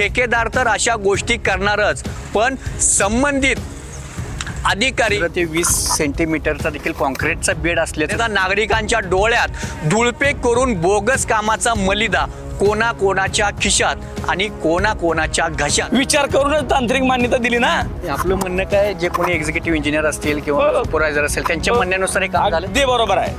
ठेकेदार तर अशा गोष्टी करणारच पण संबंधित अधिकारी ते वीस सेंटीमीटरचा देखील कॉन्क्रीटचा बेड असल्याचं नागरिकांच्या डोळ्यात धुळपे करून बोगस कामाचा मलिदा कोणा कोणाच्या खिशात आणि कोणा कोणाच्या घशात. विचार करूनच तांत्रिक मान्यता दिली ना? आपलं म्हणणं काय जे कोणी एक्झिक्युटिव्ह इंजिनियर असतील किंवा हो. सुपरवायझर असेल त्यांच्या म्हणण्यानुसार हे काम झालं. अगदी बरोबर आहे.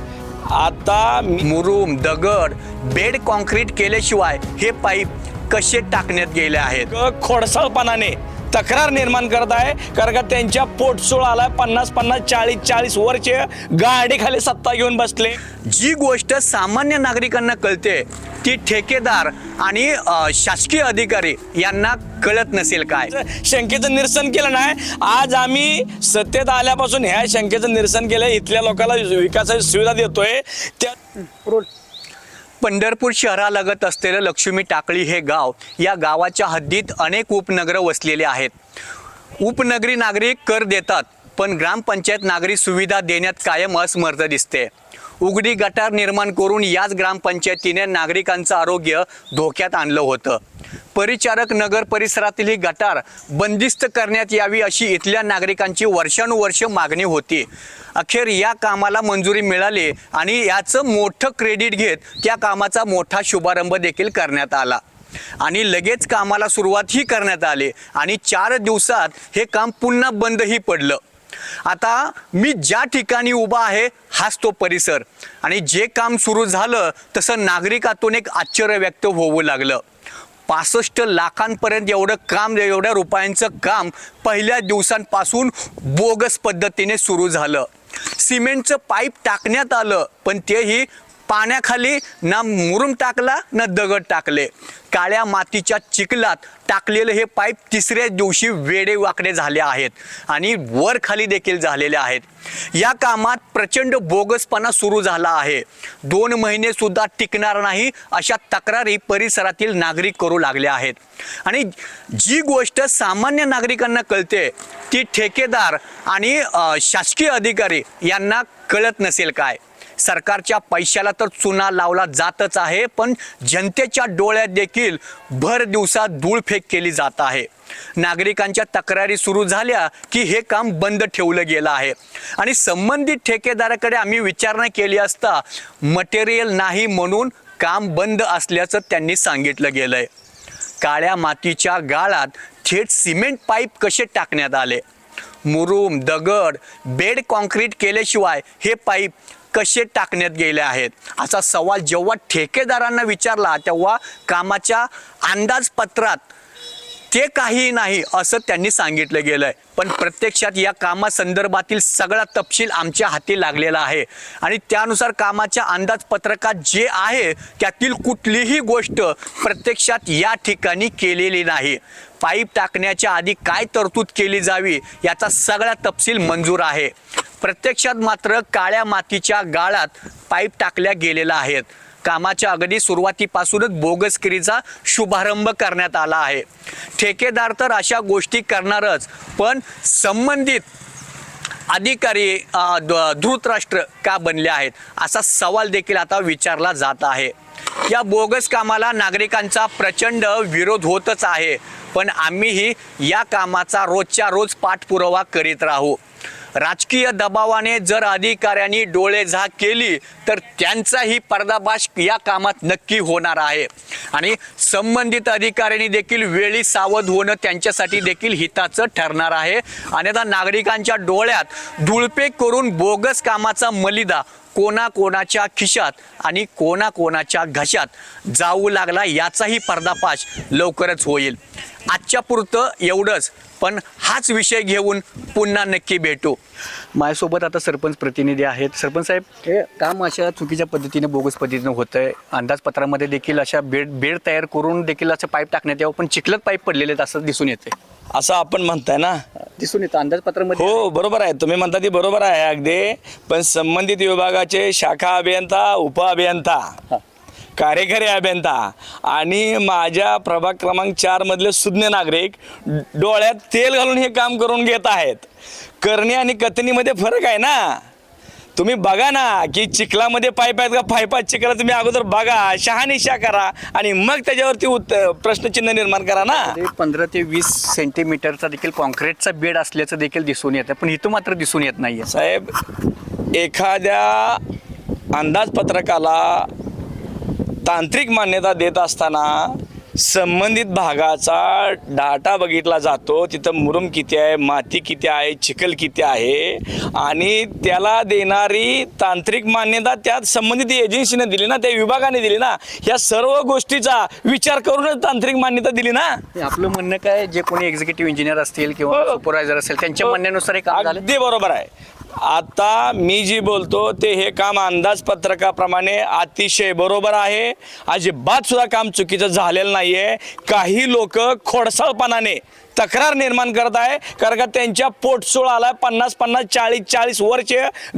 आता मुरुम दगड बेड कॉन्क्रीट केल्याशिवाय हे पाईप कसे टाकण्यात गेले आहेत? क- खोडसाळपणाने तक्रार निर्माण करत आहे कारण का त्यांच्या पोटसोळ आलाय पन्नास पन्नास चाळीस चाळीस वरचे गाडी खाली सत्ता घेऊन बसले. जी गोष्ट सामान्य नागरिकांना कळते ती ठेकेदार आणि शासकीय अधिकारी यांना कळत नसेल काय? शंकेचं निरसन केलं नाही. आज आम्ही सत्तेत आल्यापासून ह्या शंकेचं निरसन केलं. इथल्या लोकांना विकासाची सुविधा देतोय. त्या पंढरपूर शहरालगत असलेलं लक्ष्मी टाकळी हे गाव या गावाच्या हद्दीत अनेक उपनगरं वसलेले आहेत. उपनगरी नागरिक कर देतात पण ग्रामपंचायत नागरी सुविधा देण्यात कायम असमर्थ दिसते. उघडी गटार निर्माण करून याच ग्रामपंचायतीने नागरिकांचं आरोग्य धोक्यात आणलं होतं. परिचारक नगर परिसरातील ही गटार बंदिस्त करण्यात यावी अशी इथल्या नागरिकांची वर्षानुवर्ष मागणी होती. अखेर या कामाला मंजुरी मिळाली आणि याचं मोठं क्रेडिट घेत त्या कामाचा मोठा शुभारंभ देखील करण्यात आला. आणि लगेच कामाला सुरुवातही करण्यात आली आणि चार दिवसात हे काम पुन्हा बंदही पडलं. आता मी ज्या ठिकाणी उभा आहे हाच तो परिसर. आणि जे काम सुरू झालं तसं नागरिकातून एक आश्चर्य व्यक्त होऊ लागलं. पासष्ट लाखांपर्यंत एवढं काम एवढ्या रुपयांचं काम पहिल्या दिवसांपासून बोगस पद्धतीने सुरू झालं. सिमेंटचं पाईप टाकण्यात आलं पण तेही पाण्याखाली ना मुरुम टाकला ना दगड टाकले. काळ्या मातीच्या चिखलात टाकलेले हे पाईप तिसऱ्या दिवशी वेडे वाकडे झाले आहेत आणि वर खाली देखील झालेले आहेत. या कामात प्रचंड बोगसपणा सुरू झाला आहे. दोन महिने सुद्धा टिकणार नाही अशा तक्रारी परिसरातील नागरिक करू लागले आहेत. आणि जी गोष्ट सामान्य नागरिकांना कळते ती ठेकेदार आणि शासकीय अधिकारी यांना कळत नसेल काय? सरकारच्या पैशाला तर चुना लावला जातच आहे पण जनतेच्या डोळ्यात देखील भर दिवसात धूळफेक केली जात आहे. नागरिकांच्या तक्रारी सुरू झाल्या की हे काम बंद ठेवलं गेलं आहे. आणि संबंधित ठेकेदाराकडे आम्ही विचारणा केली असता मटेरियल नाही म्हणून काम बंद असल्याचं त्यांनी सांगितलं गेलंय. काळ्या मातीच्या गाळात थेट सिमेंट पाईप कसे टाकण्यात आले? मुरुम दगड बेड कॉन्क्रीट केल्याशिवाय हे पाईप कसे टाकण्यात गेले आहेत? असा सवाल जेव्हा ठेकेदारांना विचारला तेव्हा कामाच्या अंदाजपत्रात ते काही नाही असं त्यांनी सांगितलं गेलंय. पण प्रत्यक्षात या कामासंदर्भातील सगळा तपशील आमच्या हाती लागलेला आहे. आणि त्यानुसार कामाच्या अंदाजपत्रकात जे आहे त्यातील कुठलीही गोष्ट प्रत्यक्षात या ठिकाणी केलेली नाही. पाईप टाकण्याच्या आधी काय तरतूद केली जावी याचा सगळा तपशील मंजूर आहे. प्रत्यक्षात मात्र काळ्या मातीच्या गाळात पाईप टाकल्या गेलेल्या आहेत. कामाच्या अगदी सुरुवातीपासूनच बोगसगिरीचा शुभारंभ करण्यात आला आहे. ठेकेदार तर अशा गोष्टी करणारच पण संबंधित अधिकारी धृतराष्ट्र का बनले आहेत? असा सवाल देखील आता विचारला जात आहे. या बोगस कामाला नागरिकांचा प्रचंड विरोध होतच आहे पण आम्हीही या कामाचा रोजच्या रोज पाठपुरावा करीत राहू. राजकीय दबावाने जर अधिकाऱ्यांनी डोळे झाक केली तर त्यांचाही पर्दाबाश या कामात नक्की होणार आहे. आणि संबंधित अधिकाऱ्यांनी देखील वेळी सावध होणं त्यांच्यासाठी देखील हिताचं ठरणार आहे. आणि आता नागरिकांच्या डोळ्यात धुळपे करून बोगस कामाचा मलिदा कोणा कोणाच्या खिशात आणि कोणा कोणाच्या घशात जाऊ लागला याचाही पर्दाफाश लवकरच होईल. आजच्या पुरतं एवढंच. पण हाच विषय घेऊन पुन्हा नक्की भेटू. माझ्यासोबत आता सरपंच प्रतिनिधी आहेत. सरपंच साहेब हे काम अशा चुकीच्या पद्धतीने बोगस पद्धतीने होत आहे अंदाजपत्रामध्ये देखील अशा बेड बेड तयार करून देखील असं पाईप टाकण्यात यावं पण चिखलत पाईप पडलेले आहेत असं दिसून येते असं आपण म्हणताय ना? दिसून येतं. अंदाजपत्रामध्ये हो बरोबर आहे. तुम्ही म्हणता ती बरोबर आहे अगदी. पण संबंधित विभागाचे शाखा अभियंता उप अभियंता. कार्यकारी अभियंता आणि माझ्या प्रभाग क्रमांक चार मधले सुज्ञ नागरिक डोळ्यात तेल घालून हे काम करून घेत आहेत. करणे आणि कथनीमध्ये फरक आहे ना? तुम्ही बघा ना की चिखलामध्ये पाईप आहेत का? पाईपात चिखला तुम्ही अगोदर बघा. शहानिशा करा आणि मग त्याच्यावरती उत प्रश्नचिन्ह निर्माण करा ना. पंधरा ते वीस सेंटीमीटरचा देखील कॉन्क्रीटचा बेड असल्याचं देखील दिसून येतं पण इथं मात्र दिसून येत नाहीये. साहेब एखाद्या अंदाजपत्रकाला तांत्रिक मान्यता देत असताना संबंधित भागाचा डाटा बघितला जातो. तिथं मुरुम किती आहे माती किती आहे चिखल किती आहे आणि त्याला देणारी तांत्रिक मान्यता त्यात संबंधित एजन्सीने दिली ना त्या विभागाने दिली ना या सर्व गोष्टीचा विचार करूनच तांत्रिक मान्यता दिली ना. हे आपलं म्हणणं काय जे कोणी एक्झिक्युटिव्ह इंजिनियर असतील किंवा हो. सुपरवायझर असेल त्यांच्या म्हणण्यानुसार हे काम झालं? अगदी बरोबर आहे. आता मी जी बोलतो ते हे काम अंदाजपत्रकाप्रमाणे अतिशय बरोबर आहे. अजिबात सुद्धा काम चुकीचं झालेलं नाहीये. काही लोक खोडसाळपणाने तक्रार निर्माण करत आहे. कारण का त्यांच्या पोटसोळ आलाय पन्नास पन्नास चाळीस चाळीस वर्ष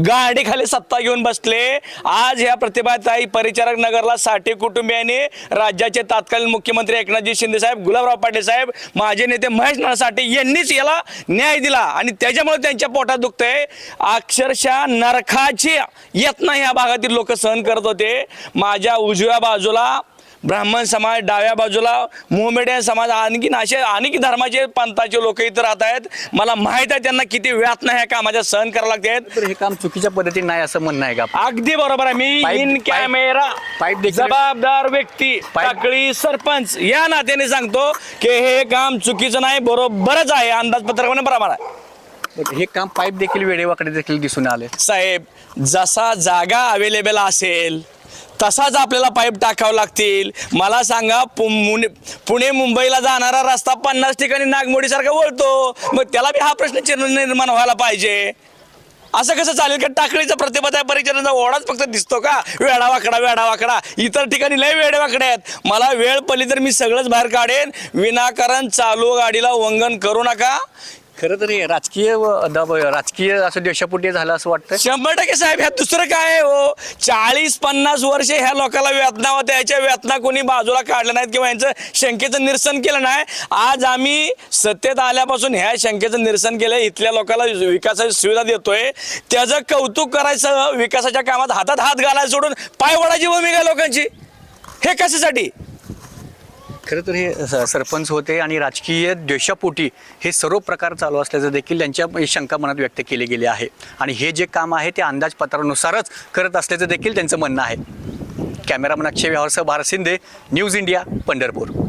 गाडीखाली सत्ता घेऊन बसले. आज ह्या प्रतिभाताई परिचारक नगरला साठे कुटुंबियांनी राज्याचे तत्कालीन मुख्यमंत्री एकनाथजी शिंदे साहेब गुलाबराव पाटील साहेब माझे नेते महेश नाना साठे यांनीच याला न्याय दिला. आणि त्याच्यामुळे त्यांच्या पोटात दुखतंय. अक्षरशः नरखाची येतना ह्या भागातील लोक सहन करत होते. माझ्या उजव्या बाजूला ब्राह्मण समाज डाव्या बाजूला मोमेडियन समाज आणखीन असे अनेक धर्माचे पंथाचे लोक इथं राहत आहेत. मला माहीत आहे त्यांना किती व्यातना ह्या कामाच्या सहन करावं लागतात तर हे काम चुकीच्या पद्धतीने नाही असं म्हणणं आहे का अगदी बरोबर आहे. मी pipe- in pipe- camera pipe देखील- जबाबदार व्यक्ती पाईप- टाकळी सरपंच या नात्याने सांगतो की हे काम चुकीचं नाही बरोबरच आहे. अंदाजपत्रकाने बरोबर आहे. हे काम पाईप देखील वेळेवाकडे देखील दिसून आले. साहेब जसा जागा अवेलेबल असेल तसाच आपल्याला पाईप टाकावं लागतील. मला सांगा पु- पुणे मुंबईला जाणारा रस्ता पन्नास ठिकाणी नागमोडीसारखा वळतो. मग त्याला बी हा प्रश्न चिन्ह निर्माण व्हायला पाहिजे. असं कसं चालेल का? टाकळीचा प्रतिपदा परिचयाचा ओढाच फक्त दिसतो का? वेडा वाकडा वेडा वाकडा. इतर ठिकाणी लय वेडे वाकडे आहेत. मला वेळ पडली तर मी सगळंच बाहेर काढेन. विनाकारण चालू गाडीला वंगन करू नका. खरं तर हे राजकीय व- दब- राजकीय असं देशापुढे झालं असं वाटतं शंभर टक्के साहेब ह्या दुसरं काय आहे हो? चाळीस पन्नास वर्ष ह्या लोकांना वेतना होत्या याच्या वेतना कोणी बाजूला काढल्या नाहीत किंवा यांचं शंकेचं निरसन केलं नाही. आज आम्ही सत्तेत आल्यापासून ह्या शंकेचं निरसन केलं इथल्या लोकांना विकासाची सुविधा देतोय. त्याचं कौतुक करायचं विकासाच्या कामात हातात हात घालायला सोडून पाय वडायची भूमिका आहे लोकांची. हे कशासाठी? खरं तर हे स- सरपंच होते आणि राजकीय द्वेषापोटी हे सर्व प्रकार चालू असल्याचं देखील त्यांच्या शंका मनात व्यक्त केली गेली आहे. आणि हे जे काम आहे ते अंदाजपत्रानुसारच करत असल्याचं देखील त्यांचं म्हणणं आहे. कॅमेरामन अक्षय व्यवहारसह भारत शिंदे न्यूज इंडिया पंढरपूर.